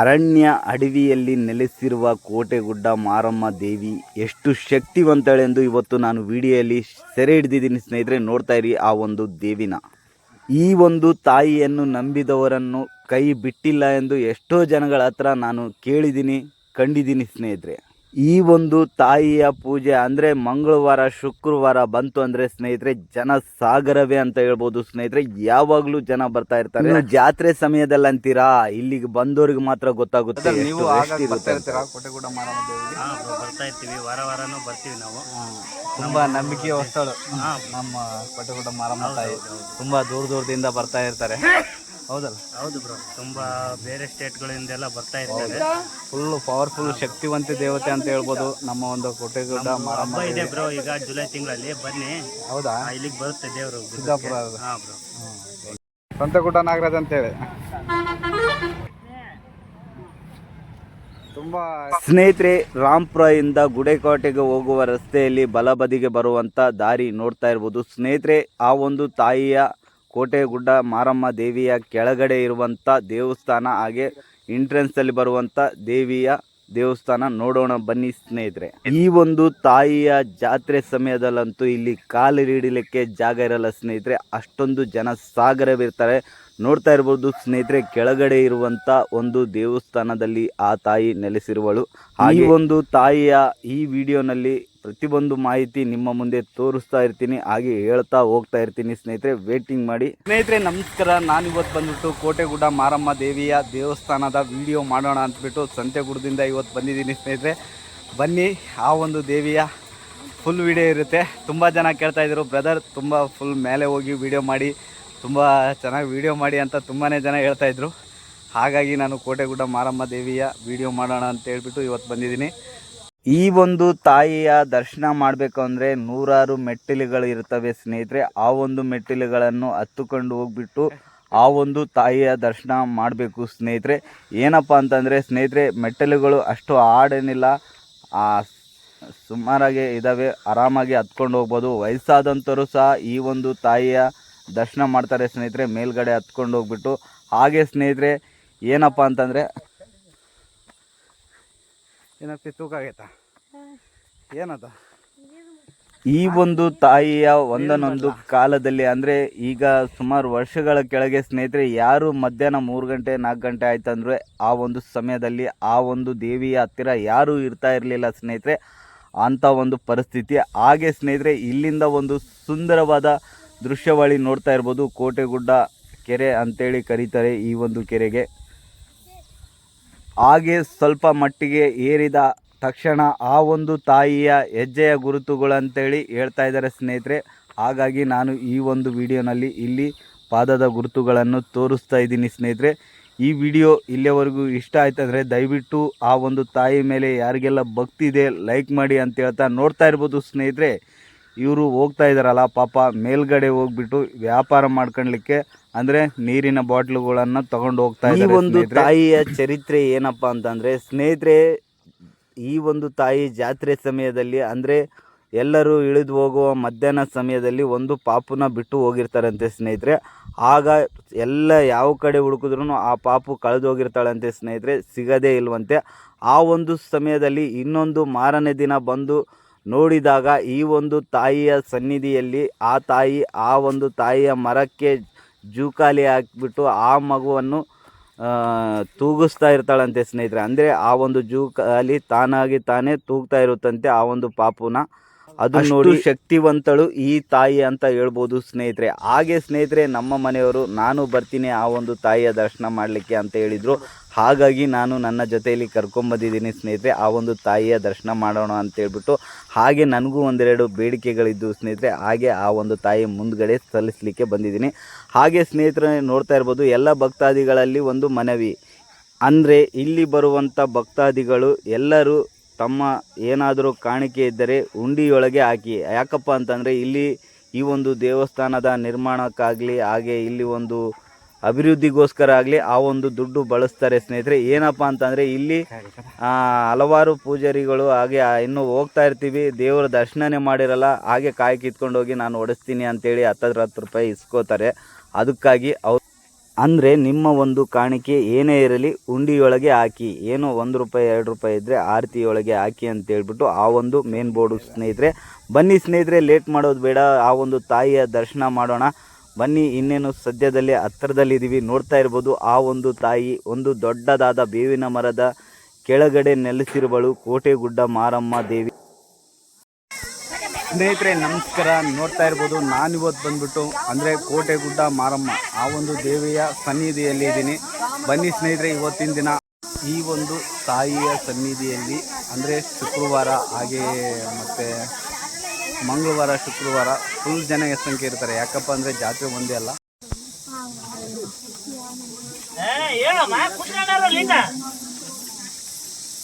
ಅರಣ್ಯ ಅಡವಿಯಲ್ಲಿ ನೆಲೆಸಿರುವ ಕೋಟೆಗುಡ್ಡ ಮಾರಮ್ಮ ದೇವಿ ಎಷ್ಟು ಶಕ್ತಿವಂತಳೆಂದು ಇವತ್ತು ನಾನು ವಿಡಿಯೋಲಿ ಸೆರೆ ಹಿಡಿದಿದ್ದೀನಿ ಸ್ನೇಹಿತರೆ, ನೋಡ್ತಾ ಇರಿ ಆ ಒಂದು ದೇವಿನ. ಈ ಒಂದು ತಾಯಿಯನ್ನು ನಂಬಿದವರನ್ನು ಕೈ ಬಿಟ್ಟಿಲ್ಲ ಎಂದು ಎಷ್ಟೋ ಜನಗಳ ಹತ್ರ ನಾನು ಕೇಳಿದ್ದೀನಿ, ಕಂಡಿದ್ದೀನಿ ಸ್ನೇಹಿತರೆ. ಈ ಒಂದು ತಾಯಿಯ ಪೂಜೆ ಅಂದರೆ ಮಂಗಳವಾರ ಶುಕ್ರವಾರ ಬಂತು ಅಂದರೆ ಸ್ನೇಹಿತರೆ ಜನ ಸಾಗರವೇ ಅಂತ ಹೇಳ್ಬೋದು ಸ್ನೇಹಿತರೆ. ಯಾವಾಗಲೂ ಜನ ಬರ್ತಾ ಇರ್ತಾರೆ. ಜಾತ್ರೆ ಸಮಯದಲ್ಲಿ ಅಂತೀರಾ? ಇಲ್ಲಿಗೆ ಬಂದವ್ರಿಗೆ ಮಾತ್ರ ಗೊತ್ತಾಗುತ್ತೆ. ನೀವು ಎಷ್ಟು ಆಗಾಗ ಬರ್ತಾ ಇರ್ತೀರಾ? ಕೋಟೆಗೂಡ ಮಾರಮ್ಮ ದೇವಿಗೆ ಬರ್ತಾ ಇರ್ತೀವಿ. ವಾರ ವಾರನೂ ಬರ್ತೀವಿ ನಾವು. ತುಂಬಾ ನಂಬಿಕೆ ಹೊಸ್ತಳು ನಮ್ಮ ಕೋಟೆಗೂಡ ಮಾರಮ್ಮ ತಾಯಿ. ತುಂಬಾ ದೂರ ದೂರದಿಂದ ಬರ್ತಾ ಇರ್ತಾರೆ. ಹೌದಲ್ಲ? ಹೌದು ಬ್ರೋ ತುಂಬಾ ಬೇರೆ ಸ್ಟೇಟ್ಗಳಿಂದೆಲ್ಲ ಬರ್ತಾ ಇದ್ದಾರೆ ಫುಲ್ ಪವರ್ಫುಲ್ ಶಕ್ತಿವಂತ ದೇವತೆ ಅಂತ ಹೇಳ್ಬೋದು. ನಮ್ಮ ಒಂದು ಕೋಟೆ ಮಾರಮ್ಮ ಹಬ್ಬ ಇದೆ ಬ್ರೋ ಈಗ ಜುಲೈ ತಿಂಗಳಲ್ಲಿ ಬನ್ನಿ. ಹೌದಾ? ಇಲ್ಲಿಗೆ ಬರುತ್ತೆ ದೇವರು ಸಿದ್ದಾಪುರ ಹಾಂ ಬ್ರೋ ಸಂತಗುಡ್ಡ ನಾಗರಾಜ್ ಅಂತೇಳಿ. ತುಂಬಾ ಸ್ನೇಹಿತರೆ ರಾಂಪುರದಿಂದ ಗುಡೇಕೋಟೆಗೆ ಹೋಗುವ ರಸ್ತೆಯಲ್ಲಿ ಬಲಬದಿಗೆ ಬರುವಂಥ ದಾರಿ ನೋಡ್ತಾ ಇರ್ಬೋದು. ಸ್ನೇಹಿತರೆ ಆ ಒಂದು ತಾಯಿಯ ಕೋಟೆಗುಡ್ಡ ಮಾರಮ್ಮ ದೇವಿಯ ಕೆಳಗಡೆ ಇರುವಂಥ ದೇವಸ್ಥಾನ ಹಾಗೆ ಎಂಟ್ರೆನ್ಸಲ್ಲಿ ಬರುವಂಥ ದೇವಿಯ ದೇವಸ್ಥಾನ ನೋಡೋಣ ಬನ್ನಿ ಸ್ನೇಹಿತರೆ. ಈ ಒಂದು ತಾಯಿಯ ಜಾತ್ರೆ ಸಮಯದಲ್ಲಂತೂ ಇಲ್ಲಿ ಕಾಲಿಡಲಿಕ್ಕೆ ಜಾಗ ಇರಲ್ಲ ಸ್ನೇಹಿತರೆ. ಅಷ್ಟೊಂದು ಜನ ಸಾಗರವಿರ್ತಾರೆ. ನೋಡ್ತಾ ಇರ್ಬೋದು ಸ್ನೇಹಿತರೆ ಕೆಳಗಡೆ ಇರುವಂತ ಒಂದು ದೇವಸ್ಥಾನದಲ್ಲಿ ಆ ತಾಯಿ ನೆಲೆಸಿರುವಳು. ಈ ಒಂದು ತಾಯಿಯ ಈ ವಿಡಿಯೋನಲ್ಲಿ ಪ್ರತಿಯೊಂದು ಮಾಹಿತಿ ನಿಮ್ಮ ಮುಂದೆ ತೋರಿಸ್ತಾ ಇರ್ತೀನಿ, ಹಾಗೆ ಹೇಳ್ತಾ ಹೋಗ್ತಾ ಇರ್ತೀನಿ ಸ್ನೇಹಿತರೆ ವೇಟಿಂಗ್ ಮಾಡಿ. ಸ್ನೇಹಿತರೆ, ನಮಸ್ಕಾರ. ನಾನು ಇವತ್ತು ಬಂದ್ಬಿಟ್ಟು ಕೋಟೆಗುಡ್ಡ ಮಾರಮ್ಮ ದೇವಿಯ ದೇವಸ್ಥಾನದ ವಿಡಿಯೋ ಮಾಡೋಣ ಅಂದ್ಬಿಟ್ಟು ಸಂತೆಗುಡದಿಂದ ಇವತ್ತು ಬಂದಿದ್ದೀನಿ ಸ್ನೇಹಿತರೆ. ಬನ್ನಿ, ಆ ಒಂದು ದೇವಿಯ ಫುಲ್ ವಿಡಿಯೋ ಇರುತ್ತೆ. ತುಂಬ ಜನ ಕೇಳ್ತಾ ಇದ್ರು ಬ್ರದರ್ ತುಂಬ ಫುಲ್ ಮೇಲೆ ಹೋಗಿ ವಿಡಿಯೋ ಮಾಡಿ, ತುಂಬ ಚೆನ್ನಾಗಿ ವಿಡಿಯೋ ಮಾಡಿ ಅಂತ ತುಂಬಾ ಜನ ಹೇಳ್ತಾ ಇದ್ರು. ಹಾಗಾಗಿ ನಾನು ಕೋಟೆಗುಡ್ಡ ಮಾರಮ್ಮ ದೇವಿಯ ವಿಡಿಯೋ ಮಾಡೋಣ ಅಂತ ಹೇಳ್ಬಿಟ್ಟು ಇವತ್ತು ಬಂದಿದ್ದೀನಿ. ಈ ಒಂದು ತಾಯಿಯ ದರ್ಶನ ಮಾಡಬೇಕು ಅಂದರೆ ನೂರಾರು ಮೆಟ್ಟಿಲುಗಳು ಇರ್ತವೆ ಸ್ನೇಹಿತರೆ. ಆ ಒಂದು ಮೆಟ್ಟಿಲುಗಳನ್ನು ಹತ್ತುಕೊಂಡು ಹೋಗ್ಬಿಟ್ಟು ಆ ಒಂದು ತಾಯಿಯ ದರ್ಶನ ಮಾಡಬೇಕು ಸ್ನೇಹಿತರೆ. ಏನಪ್ಪ ಅಂತಂದರೆ ಸ್ನೇಹಿತರೆ, ಮೆಟ್ಟಿಲುಗಳು ಅಷ್ಟು ಹಾಡೇನಿಲ್ಲ. ಆ ಸುಮಾರಾಗಿ ಇದ್ದಾವೆ ಆರಾಮಾಗಿ ಹತ್ಕೊಂಡು ಹೋಗ್ಬೋದು. ವಯಸ್ಸಾದಂಥವರು ಸಹ ಈ ಒಂದು ತಾಯಿಯ ದರ್ಶನ ಮಾಡ್ತಾರೆ ಸ್ನೇಹಿತರೆ. ಮೇಲ್ಗಡೆ ಹತ್ಕೊಂಡು ಹೋಗ್ಬಿಟ್ಟು. ಹಾಗೆ ಸ್ನೇಹಿತರೆ, ಏನಪ್ಪ ಅಂತಂದರೆ ಏನಪ್ಪ ಆಗೈತ? ಏನದ? ಈ ಒಂದು ತಾಯಿಯ ಒಂದನೊಂದು ಕಾಲದಲ್ಲಿ ಅಂದರೆ ಈಗ ಸುಮಾರು ವರ್ಷಗಳ ಕೆಳಗೆ ಸ್ನೇಹಿತರೆ ಯಾರು ಮಧ್ಯಾಹ್ನ ಮೂರು ಗಂಟೆ ನಾಲ್ಕು ಗಂಟೆ ಆಯ್ತಂದ್ರೆ ಆ ಒಂದು ಸಮಯದಲ್ಲಿ ಆ ಒಂದು ದೇವಿಯ ಹತ್ತಿರ ಯಾರೂ ಇರ್ತಾ ಇರಲಿಲ್ಲ ಸ್ನೇಹಿತರೆ. ಅಂಥ ಒಂದು ಪರಿಸ್ಥಿತಿ. ಹಾಗೆ ಸ್ನೇಹಿತರೆ ಇಲ್ಲಿಂದ ಒಂದು ಸುಂದರವಾದ ದೃಶ್ಯಾವಳಿ ನೋಡ್ತಾ ಇರ್ಬೋದು. ಕೋಟೆಗುಡ್ಡ ಕೆರೆ ಅಂತೇಳಿ ಕರೀತಾರೆ ಈ ಒಂದು ಕೆರೆಗೆ. ಹಾಗೆ ಸ್ವಲ್ಪ ಮಟ್ಟಿಗೆ ಏರಿದ ತಕ್ಷಣ ಆ ಒಂದು ತಾಯಿಯ ಹೆಜ್ಜೆಯ ಗುರುತುಗಳಂತೇಳಿ ಹೇಳ್ತಾ ಇದ್ದಾರೆ ಸ್ನೇಹಿತರೆ. ಹಾಗಾಗಿ ನಾನು ಈ ಒಂದು ವಿಡಿಯೋನಲ್ಲಿ ಇಲ್ಲಿ ಪಾದದ ಗುರುತುಗಳನ್ನು ತೋರಿಸ್ತಾ ಇದ್ದೀನಿ ಸ್ನೇಹಿತರೆ. ಈ ವಿಡಿಯೋ ಇಲ್ಲಿಯವರೆಗೂ ಇಷ್ಟ ಆಯ್ತಂದರೆ ದಯವಿಟ್ಟು ಆ ಒಂದು ತಾಯಿ ಮೇಲೆ ಯಾರಿಗೆಲ್ಲ ಭಕ್ತಿ ಇದೆ ಲೈಕ್ ಮಾಡಿ ಅಂತ ಹೇಳ್ತಾ ನೋಡ್ತಾ ಇರ್ಬೋದು ಸ್ನೇಹಿತರೆ. ಇವರು ಹೋಗ್ತಾ ಇದ್ದಾರಲ್ಲ ಪಾಪ ಮೇಲ್ಗಡೆ ಹೋಗ್ಬಿಟ್ಟು ವ್ಯಾಪಾರ ಮಾಡ್ಕೊಳ್ಲಿಕ್ಕೆ ಅಂದ್ರೆ ನೀರಿನ ಬಾಟ್ಲುಗಳನ್ನು ತಗೊಂಡು ಹೋಗ್ತಾ ಈ ಒಂದು ತಾಯಿಯ ಚರಿತ್ರೆ ಏನಪ್ಪ ಅಂತಂದರೆ ಸ್ನೇಹಿತರೆ ಈ ಒಂದು ತಾಯಿ ಜಾತ್ರೆ ಸಮಯದಲ್ಲಿ ಅಂದ್ರೆ ಎಲ್ಲರೂ ಇಳಿದು ಹೋಗುವ ಮಧ್ಯಾಹ್ನ ಸಮಯದಲ್ಲಿ ಒಂದು ಪಾಪುನ ಬಿಟ್ಟು ಹೋಗಿರ್ತಾರಂತೆ ಸ್ನೇಹಿತರೆ. ಆಗ ಎಲ್ಲ ಯಾವ ಕಡೆ ಹುಡುಕಿದ್ರು ಆ ಪಾಪು ಕಳೆದು ಹೋಗಿರ್ತಾಳಂತೆ ಸ್ನೇಹಿತರೆ ಸಿಗದೇ ಇಲ್ವಂತೆ. ಆ ಒಂದು ಸಮಯದಲ್ಲಿ ಇನ್ನೊಂದು ಮಾರನೇ ದಿನ ಬಂದು ನೋಡಿದಾಗ ಈ ಒಂದು ತಾಯಿಯ ಸನ್ನಿಧಿಯಲ್ಲಿ ಆ ತಾಯಿ ಆ ಒಂದು ತಾಯಿಯ ಮರಕ್ಕೆ ಜೂಕಾಲಿ ಹಾಕಿಬಿಟ್ಟು ಆ ಮಗುವನ್ನು ತೂಗಿಸ್ತಾ ಇರ್ತಾಳಂತೆ ಸ್ನೇಹಿತರೆ. ಅಂದರೆ ಆ ಒಂದು ಜೂಕಾಲಿ ತಾನಾಗಿ ತಾನೇ ತೂಗ್ತಾ ಇರುತ್ತಂತೆ ಆ ಒಂದು ಪಾಪುನ. ಅದು ನೋಡಿ ಶಕ್ತಿವಂತಳು ಈ ತಾಯಿ ಅಂತ ಹೇಳ್ಬೋದು ಸ್ನೇಹಿತರೆ. ಹಾಗೆ ಸ್ನೇಹಿತರೆ ನಮ್ಮ ಮನೆಯವರು ನಾನು ಬರ್ತೀನಿ ಆ ಒಂದು ತಾಯಿಯ ದರ್ಶನ ಮಾಡಲಿಕ್ಕೆ ಅಂತ ಹೇಳಿದರು. ಹಾಗಾಗಿ ನಾನು ನನ್ನ ಜೊತೆಯಲ್ಲಿ ಕರ್ಕೊಂಬಂದಿದ್ದೀನಿ ಸ್ನೇಹಿತರೆ ಆ ಒಂದು ತಾಯಿಯ ದರ್ಶನ ಮಾಡೋಣ ಅಂತ ಹೇಳ್ಬಿಟ್ಟು. ಹಾಗೆ ನನಗೂ ಒಂದೆರಡು ಬೇಡಿಕೆಗಳಿದ್ದು ಸ್ನೇಹಿತರೆ ಹಾಗೆ ಆ ಒಂದು ತಾಯಿ ಮುಂದ್ಗಡೆ ಸಲ್ಲಿಸಲಿಕ್ಕೆ ಬಂದಿದ್ದೀನಿ. ಹಾಗೆ ಸ್ನೇಹಿತರೆ ನೋಡ್ತಾ ಇರ್ಬೋದು ಎಲ್ಲ ಭಕ್ತಾದಿಗಳಲ್ಲಿ ಒಂದು ಮನವಿ. ಅಂದರೆ ಇಲ್ಲಿ ಬರುವಂಥ ಭಕ್ತಾದಿಗಳು ಎಲ್ಲರೂ ತಮ್ಮ ಏನಾದರೂ ಕಾಣಿಕೆ ಇದ್ದರೆ ಉಂಡಿಯೊಳಗೆ ಹಾಕಿ. ಯಾಕಪ್ಪ ಅಂತಂದರೆ ಇಲ್ಲಿ ಈ ಒಂದು ದೇವಸ್ಥಾನದ ನಿರ್ಮಾಣಕ್ಕಾಗಲಿ, ಹಾಗೆ ಇಲ್ಲಿ ಒಂದು ಅಭಿವೃದ್ಧಿಗೋಸ್ಕರ ಆಗಲಿ ಆ ಒಂದು ದುಡ್ಡು ಬಳಸ್ತಾರೆ ಸ್ನೇಹಿತರೆ. ಏನಪ್ಪ ಅಂತಂದರೆ ಇಲ್ಲಿ ಹಲವಾರು ಪೂಜಾರಿಗಳು ಹಾಗೆ ಇನ್ನೂ ಹೋಗ್ತಾ ಇರ್ತೀವಿ. ದೇವರ ದರ್ಶನನೇ ಮಾಡಿರಲ್ಲ. ಹಾಗೆ ಕಾಯಿ ಕಿತ್ಕೊಂಡು ಹೋಗಿ ನಾನು ಒಡಿಸ್ತೀನಿ ಅಂತೇಳಿ ಹತ್ತತ್ರ ಹತ್ತು ರೂಪಾಯಿ ಇಸ್ಕೋತಾರೆ. ಅದಕ್ಕಾಗಿ ಅವ್ರು ಅಂದರೆ ನಿಮ್ಮ ಒಂದು ಕಾಣಿಕೆ ಏನೇ ಇರಲಿ, ಉಂಡಿಯೊಳಗೆ ಹಾಕಿ. ಏನೋ ಒಂದು ರೂಪಾಯಿ, ಎರಡು ರೂಪಾಯಿ ಇದ್ದರೆ ಆರತಿಯೊಳಗೆ ಹಾಕಿ ಅಂತ ಹೇಳ್ಬಿಟ್ಟು ಆ ಒಂದು ಮೇನ್ ಬೋರ್ಡು ಸ್ನೇಹಿತರೆ, ಬನ್ನಿ ಸ್ನೇಹಿತರೆ ಲೇಟ್ ಮಾಡೋದು ಬೇಡ. ಆ ಒಂದು ತಾಯಿಯ ದರ್ಶನ ಮಾಡೋಣ. ಬನ್ನಿ, ಇನ್ನೇನು ಸದ್ಯದಲ್ಲಿ ಸದ್ಯದಲ್ಲೇ ಹತ್ತಿರದಲ್ಲಿದ್ದೀವಿ ನೋಡ್ತಾ ಇರ್ಬೋದು, ಆ ಒಂದು ತಾಯಿ ಒಂದು ದೊಡ್ಡದಾದ ಬೇವಿನ ಮರದ ಕೆಳಗಡೆ ನೆಲೆಸಿರುವಳು ಕೋಟೆಗುಡ್ಡ ಮಾರಮ್ಮ ದೇವಿ. ಸ್ನೇಹಿತರೆ, ನಮಸ್ಕಾರ. ನೋಡ್ತಾ ಇರ್ಬೋದು, ನಾನಿವತ್ತು ಬಂದ್ಬಿಟ್ಟು ಅಂದರೆ ಕೋಟೆಗುಡ್ಡ ಮಾರಮ್ಮ. ಆ ಒಂದು ದೇವಿಯ ಸನ್ನಿಧಿಯಲ್ಲಿ ಇದ್ದೀನಿ. ಬನ್ನಿ ಸ್ನೇಹಿತರೆ, ಇವತ್ತಿನ ದಿನ ಈ ಒಂದು ತಾಯಿಯ ಸನ್ನಿಧಿಯಲ್ಲಿ, ಅಂದರೆ ಶುಕ್ರವಾರ, ಹಾಗೆ ಮತ್ತು ಮಂಗಳವಾರ, ಶುಕ್ರವಾರ ಫುಲ್ ಜನ ಸಂಖ್ಯೆ ಇರ್ತಾರೆ. ಯಾಕಪ್ಪ ಅಂದರೆ ಜಾತ್ರೆ ಒಂದೇ ಅಲ್ಲ.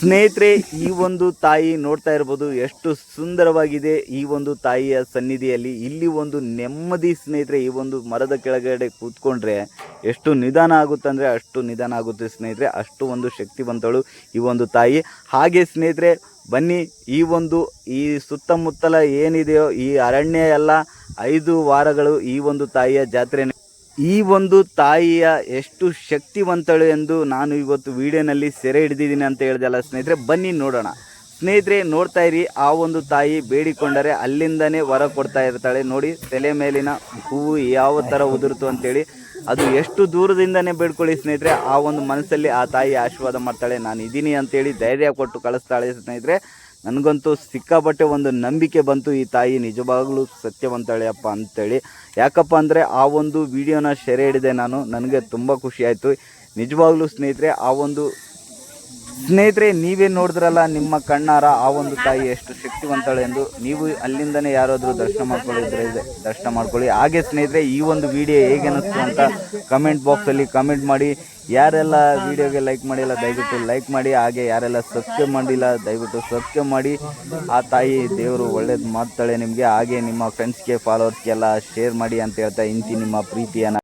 ಸ್ನೇಹಿತರೆ, ಈ ಒಂದು ತಾಯಿ ನೋಡ್ತಾ ಇರ್ಬೋದು ಎಷ್ಟು ಸುಂದರವಾಗಿದೆ ಈ ಒಂದು ತಾಯಿಯ ಸನ್ನಿಧಿಯಲ್ಲಿ. ಇಲ್ಲಿ ಒಂದು ನೆಮ್ಮದಿ ಸ್ನೇಹಿತರೆ, ಈ ಒಂದು ಮರದ ಕೆಳಗಡೆ ಕೂತ್ಕೊಂಡ್ರೆ ಎಷ್ಟು ನಿಧಾನ ಆಗುತ್ತೆ ಅಂದರೆ ಅಷ್ಟು ನಿಧಾನ ಆಗುತ್ತೆ ಸ್ನೇಹಿತರೆ, ಅಷ್ಟು ಒಂದು ಶಕ್ತಿವಂತಳು ಈ ಒಂದು ತಾಯಿ. ಹಾಗೆ ಸ್ನೇಹಿತರೆ, ಬನ್ನಿ, ಈ ಒಂದು, ಈ ಸುತ್ತಮುತ್ತಲ ಏನಿದೆಯೋ ಈ ಅರಣ್ಯ ಎಲ್ಲ ಐದು ವಾರಗಳು ಈ ಒಂದು ತಾಯಿಯ ಜಾತ್ರೆ ಈ ಒಂದು ತಾಯಿಯ ಎಷ್ಟು ಶಕ್ತಿವಂತಳು ಎಂದು ನಾನು ಇವತ್ತು ವಿಡಿಯೋನಲ್ಲಿ ಸೆರೆ ಹಿಡಿದಿದ್ದೀನಿ ಅಂತ ಹೇಳ್ದಲ್ಲ ಸ್ನೇಹಿತರೆ, ಬನ್ನಿ ನೋಡೋಣ. ಸ್ನೇಹಿತರೆ, ನೋಡ್ತಾ ಇರಿ, ಆ ಒಂದು ತಾಯಿ ಬೇಡಿಕೊಂಡರೆ ಅಲ್ಲಿಂದನೇ ವರ ಕೊಡ್ತಾ ಇರ್ತಾಳೆ. ನೋಡಿ, ತಲೆ ಮೇಲಿನ ಹೂವು ಯಾವ ಥರ ಉದುರ್ತು ಅಂತೇಳಿ. ಅದು ಎಷ್ಟು ದೂರದಿಂದನೇ ಬೇಡ್ಕೊಳ್ಳಿ ಸ್ನೇಹಿತರೆ, ಆ ಒಂದು ಮನಸ್ಸಲ್ಲಿ ಆ ತಾಯಿ ಆಶೀರ್ವಾದ ಮಾಡ್ತಾಳೆ. ನಾನು ಇದ್ದೀನಿ ಅಂತೇಳಿ ಧೈರ್ಯ ಕೊಟ್ಟು ಕಳಿಸ್ತಾಳೆ ಸ್ನೇಹಿತರೆ. ನನಗಂತೂ ಸಿಕ್ಕಾಪಟ್ಟೆ ಒಂದು ನಂಬಿಕೆ ಬಂತು ಈ ತಾಯಿ. ನಿಜವಾಗ್ಲೂ ಸತ್ಯವಂತಳೆ ಅಪ್ಪ ಅಂತೇಳಿ. ಯಾಕಪ್ಪ ಅಂದರೆ ಆ ಒಂದು ವಿಡಿಯೋನ ಸೆರೆ ಹಿಡಿದೆ ನಾನು. ನನಗೆ ತುಂಬ ಖುಷಿಯಾಯಿತು ನಿಜವಾಗ್ಲೂ ಸ್ನೇಹಿತರೆ, ಆ ಒಂದು ಸ್ನೇಹಿತರೆ, ನೀವೇ ನೋಡಿದ್ರಲ್ಲ ನಿಮ್ಮ ಕಣ್ಣಾರ ಆ ಒಂದು ತಾಯಿ ಎಷ್ಟು ಶಕ್ತಿವಂತಳೆ ಎಂದು. ನೀವು ಅಲ್ಲಿಂದನೇ ಯಾರಾದರೂ ದರ್ಶನ ಮಾಡ್ಕೊಳ್ಳಿದ್ರೆ ದರ್ಶನ ಮಾಡ್ಕೊಳ್ಳಿ. ಹಾಗೆ ಸ್ನೇಹಿತರೆ, ಈ ಒಂದು ವಿಡಿಯೋ ಹೇಗೆ ಅನ್ನಿಸ್ತು ಅಂತ ಕಮೆಂಟ್ ಬಾಕ್ಸಲ್ಲಿ ಕಮೆಂಟ್ ಮಾಡಿ. ಯಾರೆಲ್ಲ ವಿಡಿಯೋಗೆ ಲೈಕ್ ಮಾಡಿಲ್ಲ, ದಯವಿಟ್ಟು ಲೈಕ್ ಮಾಡಿ, ಹಾಗೆ ಯಾರೆಲ್ಲ ಸಬ್ಸ್ಕ್ರೈಬ್ ಮಾಡಿಲ್ಲ, ದಯವಿಟ್ಟು ಸಬ್ಸ್ಕ್ರೈಬ್ ಮಾಡಿ. ಆ ತಾಯಿ ದೇವರು ಒಳ್ಳೇದು ಮಾಡ್ತಾಳೆ ನಿಮಗೆ. ಹಾಗೆ ನಿಮ್ಮ ಫ್ರೆಂಡ್ಸ್ಗೆ ಫಾಲೋವರ್ಸ್ಗೆಲ್ಲ ಶೇರ್ ಮಾಡಿ ಅಂತ ಹೇಳ್ತಾ ಇಂತಿ ನಿಮ್ಮ ಪ್ರೀತಿಯನ್ನು.